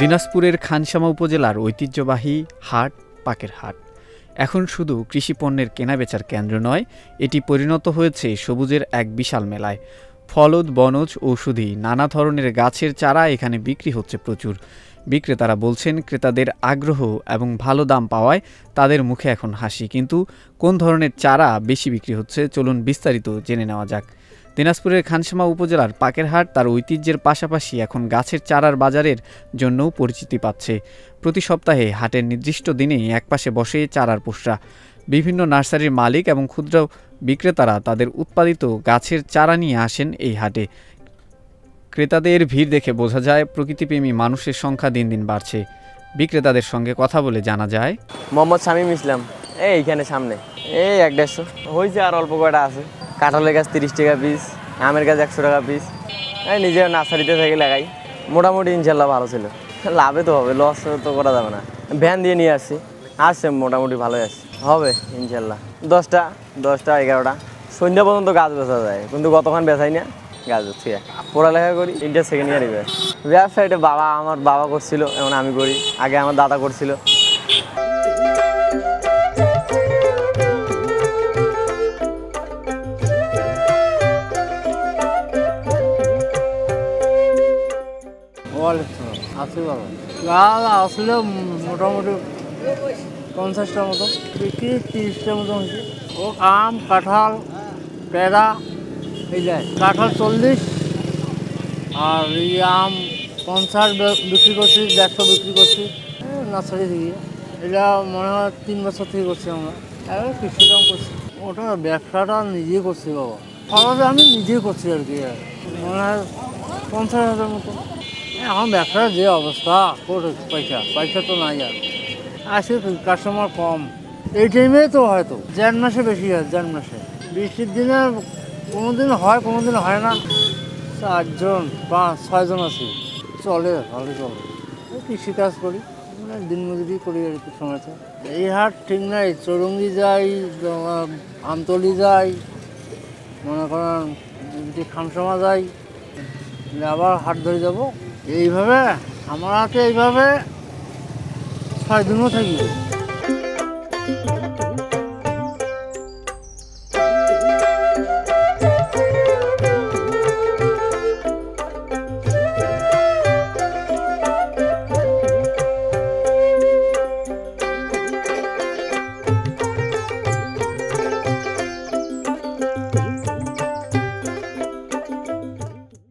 দিনাজপুরের খানসামা উপজেলার ঐতিহ্যবাহী হাট পাকের হাট। এখন শুধু কৃষি পণ্যের কেনাবেচার কেন্দ্র নয়, এটি পরিণত হয়েছে সবুজের এক বিশাল মেলায়। ফলদ, বনজ, ঔষধি, নানা ধরনের গাছের চারা এখানে বিক্রি হচ্ছে প্রচুর। বিক্রেতারা বলছেন, ক্রেতাদের আগ্রহ এবং ভালো দাম পাওয়ায় তাদের মুখে এখন হাসি। কিন্তু কোন ধরনের চারা বেশি বিক্রি হচ্ছে, চলুন বিস্তারিত জেনে নেওয়া যাক। দিনাজপুরের খানসামা উপজেলার পাকেরহাট তার ঐতিহ্যের পাশাপাশি এখন গাছের চারার বাজারের জন্যও পরিচিতি পাচ্ছে। প্রতি সপ্তাহে হাটের নির্দিষ্ট দিনে একপাশে বসে চারার পোষরা। বিভিন্ন নার্সারির মালিক এবং ক্ষুদ্র বিক্রেতারা তাদের উৎপাদিত গাছের চারা নিয়ে আসেন এই হাটে। ক্রেতাদের ভিড় দেখে বোঝা যায়, প্রকৃতিপ্রেমী মানুষের সংখ্যা দিন দিন বাড়ছে। বিক্রেতাদের সঙ্গে কথা বলে জানা যায়, মোহাম্মদ শামীম ইসলাম। এই এইখানে সামনে। এই এক দেড়শো। হয়েছে আর অল্প কয়টা আছে। কাঁঠালের গাছ তিরিশ টাকা পিস আমের গাছ একশো টাকা পিস নিজের নার্সারিতে থেকে লাগাই। মোটামুটি ইনশাল্লাহ ভালো ছিল। লাভে তো হবে লস তো করা যাবে না। ভ্যান দিয়ে নিয়ে আসছি আসছে, মোটামুটি ভালোই আসছে হবে, ইনশাল্লাহ। দশটা দশটা, এগারোটা। সন্ধ্যা পর্যন্ত গাছ বেচা যায়, কিন্তু গতক্ষণ বেচাই না। গাছ হচ্ছে পড়ালেখা করি ইন্টার সেকেন্ড ইয়ার এবার ব্যবসাটা বাবা, আমার বাবা করছিল এমন আমি করি। আগে আমার দাদা করছিল। গাছ আসলে মোটামুটি পঞ্চাশটার মতো, বিক্রি তিরিশটার মতো হয়েছে। ও আম, কাঁঠাল, পেঁড়া, এই যায় কাঁঠাল চল্লিশ, আর এই আম পঞ্চাশ বিক্রি করছি, দেড়শো বিক্রি করছি। নার্সারি থেকে। এটা মনে হয় তিন বছর থেকে করছি আমরা। এবার কৃষি কাম করছি। ওটা ব্যবসাটা নিজেই করছি বাবা। খরচ আমি নিজেই করছি আর কি। মনে হয় পঞ্চাশ হাজার মতো। এখন ব্যবসার যে অবস্থা করে পয়সা। পয়সা তো নাই আর। আসে কাস্টমার কম। এই টাইমে তো হয়তো। জ্যান মাসে বেশি হয় জ্যান মাসে। বৃষ্টির দিনে কোনো দিন হয় কোনো দিন হয় না। চারজন পাঁচ ছয়জন আছি। চলে ভালো চলে। কৃষিকাজ করি। মানে দিন মজুরি করি আর কি সময়তে এই হাট ঠিক নাই। চৌরঙ্গি যাই আমতলি যাই। মনে করেন খানসমা যাই। আবার হাট ধরে যাব। এইভাবে আমরা তো এইভাবে ছয় দিনও থাকি।